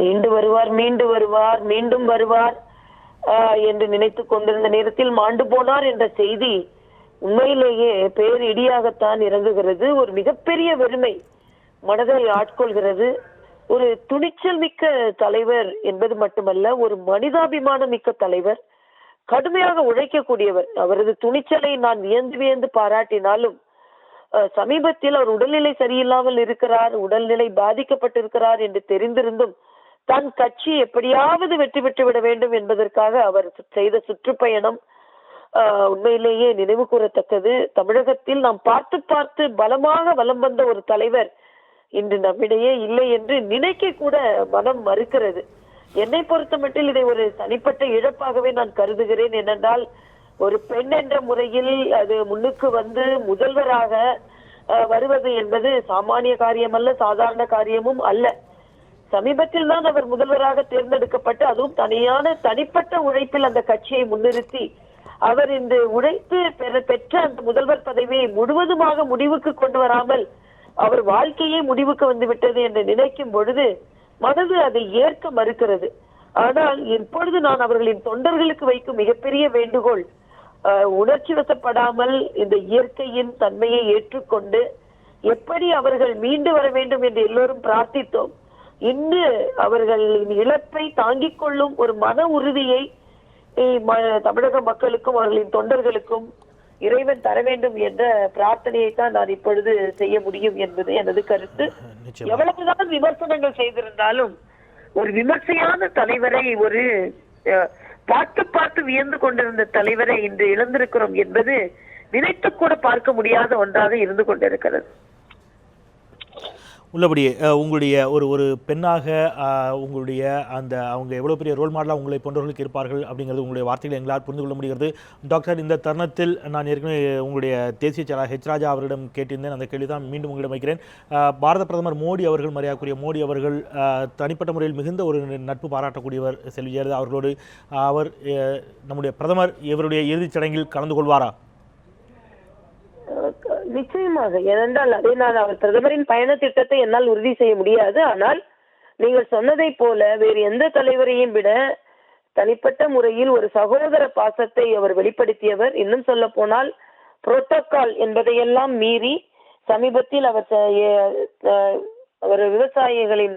மீண்டு வருவார் மீண்டு வருவார் மீண்டும் வருவார் என்று நினைத்து கொண்டிருந்த நேரத்தில் மாண்டு போனார் என்ற செய்தி உண்மையிலேயே பேர் இடியாகத்தான் இறங்குகிறது. ஒரு மிகப்பெரிய வெறுமை மனதை ஆட்கொள்கிறது. ஒரு துணிச்சல் மிக்க தலைவர் என்பது மட்டுமல்ல ஒரு மனிதாபிமானம் மிக்க தலைவர் கடுமையாக உழைக்கக்கூடியவர். அவரது துணிச்சலை நான் வியந்து வியந்து பாராட்டினாலும் சமீபத்தில் அவர் உடல்நிலை சரியில்லாமல் இருக்கிறார் உடல்நிலை பாதிக்கப்பட்டிருக்கிறார் என்று தெரிந்திருந்தும் தன் கட்சி எப்படியாவது வெற்றி பெற்று விட வேண்டும் என்பதற்காக அவர் செய்த சுற்றுப்பயணம் ஆஹ், உண்மையிலேயே நினைவு கூறத்தக்கது. தமிழகத்தில் நாம் பார்த்து பார்த்து பலமாக வலம் வந்த ஒரு தலைவர் இன்று நம்மிடையே இல்லை என்று நினைக்க கூட மனம் மறுக்கிறது. என்னை பொறுத்தமட்டில் இதை ஒரு தனிப்பட்ட இழப்பாகவே நான் கருதுகிறேன். ஏனென்றால் ஒரு பெண் என்ற முறையில் அது முன்னுக்கு வந்து முதல்வராக அஹ், வருவது என்பது சாமானிய காரியம் அல்ல சாதாரண காரியமும் அல்ல. சமீபத்தில் தான் அவர் முதல்வராக தேர்ந்தெடுக்கப்பட்டு அதுவும் தனியான தனிப்பட்ட உழைப்பில் அந்த கட்சியை முன்னிறுத்தி அவர் இந்த உழைத்து பெற பெற்ற அந்த முதல்வர் பதவியை முழுவதுமாக முடிவுக்கு கொண்டு வராமல் அவர் வாழ்க்கையே முடிவுக்கு வந்து விட்டது என்று நினைக்கும் பொழுது மனது அதை ஏற்க மறுக்கிறது. ஆனால் இப்பொழுது நான் அவர்களின் தொண்டர்களுக்கு வைக்கும் மிகப்பெரிய வேண்டுகோள் உணர்ச்சி வசப்படாமல் இந்த இயற்கையின் தன்மையை ஏற்றுக்கொண்டு எப்படி அவர்கள் மீண்டு வர வேண்டும் என்று எல்லோரும் பிரார்த்தித்தோம். இன்று அவர்களின் இழப்பை தாங்கிக் கொள்ளும் ஒரு மன உறுதியை தமிழக மக்களுக்கும் அவர்களின் தொண்டர்களுக்கும் இறைவன் தர வேண்டும் என்ற பிரார்த்தனையை தான் நான் இப்பொழுது செய்ய முடியும் என்பது எனது கருத்து. எவ்வளவுதான் விமர்சனங்கள் செய்திருந்தாலும் ஒரு விமர்சையான தலைவரை ஒரு அஹ், பார்த்து பார்த்து வியந்து கொண்டிருந்த தலைவரை இன்று இழந்திருக்கிறோம் என்பது நினைத்து கூட பார்க்க முடியாத ஒன்றாக இருந்து கொண்டிருக்கிறது. உள்ளபடியே உங்களுடைய ஒரு ஒரு பெண்ணாக உங்களுடைய அந்த அவங்க எவ்வளோ பெரிய ரோல் மாடலாக உங்களை போன்றவர்களுக்கு இருப்பார்கள் அப்படிங்கிறது உங்களுடைய வார்த்தைகளை எங்களால் புரிந்து கொள்ள முடிகிறது. டாக்டர் இந்த தருணத்தில் நான் ஏற்கனவே உங்களுடைய தேசிய செயலாளர் ஹெச் ராஜா அவரிடம் கேட்டிருந்தேன். அந்த கேள்வி தான் மீண்டும் உங்களிடம் வைக்கிறேன். பாரத பிரதமர் மோடி அவர்கள் மரியாதைக்குரிய மோடி அவர்கள் தனிப்பட்ட முறையில் மிகுந்த ஒரு நட்பு பாராட்டக்கூடியவர் செல்வி ஜெயலலிதா அவர்களோடு அவர் நம்முடைய பிரதமர் இவருடைய இறுதிச் சடங்கில் கலந்து கொள்வாரா? நிச்சயமாக. ஏனென்றால் அதை நான் அவர் பிரதமரின் பயண திட்டத்தை என்னால் உறுதி செய்ய முடியாது. ஆனால் நீங்கள் சொன்னதை போல வேறு எந்த தலைவரையும் விட தனிப்பட்ட முறையில் ஒரு சகோதர பாசத்தை அவர் வெளிப்படுத்தியவர். இன்னும் சொல்ல போனால் புரோட்டோகால் என்பதையெல்லாம் மீறி சமீபத்தில் அவர் அவர் விவசாயிகளின்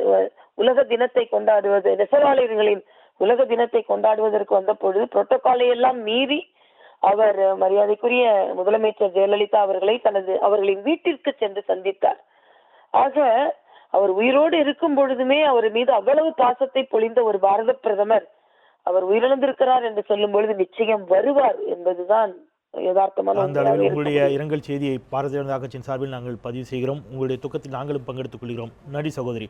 உலக தினத்தை கொண்டாடுவது நெசவாளர்களின் உலக தினத்தை கொண்டாடுவதற்கு வந்த பொழுது புரோட்டோகாலை எல்லாம் மீறி அவர் மரியாதைக்குரிய முதலமைச்சர் ஜெயலலிதா அவர்களை தனது அவர்களின் வீட்டிற்கு சென்று சந்தித்தார். ஆக அவர் உயிரோடு இருக்கும் பொழுதுமே அவர் மீது அவ்வளவு பாசத்தை பொழிந்த ஒரு பாரத பிரதமர் அவர் உயிரிழந்திருக்கிறார் என்று சொல்லும் பொழுது நிச்சயம் வருவார் என்பதுதான் யதார்த்தமான அந்த அளவில் உங்களுடைய. இரங்கல் செய்தியை பாரதிய ஜனதா கட்சியின் சார்பில் நாங்கள் பதிவு செய்கிறோம். உங்களுடைய துக்கத்தில் நாங்களும் பங்கெடுத்துக் கொள்கிறோம். நன்றி சகோதரி.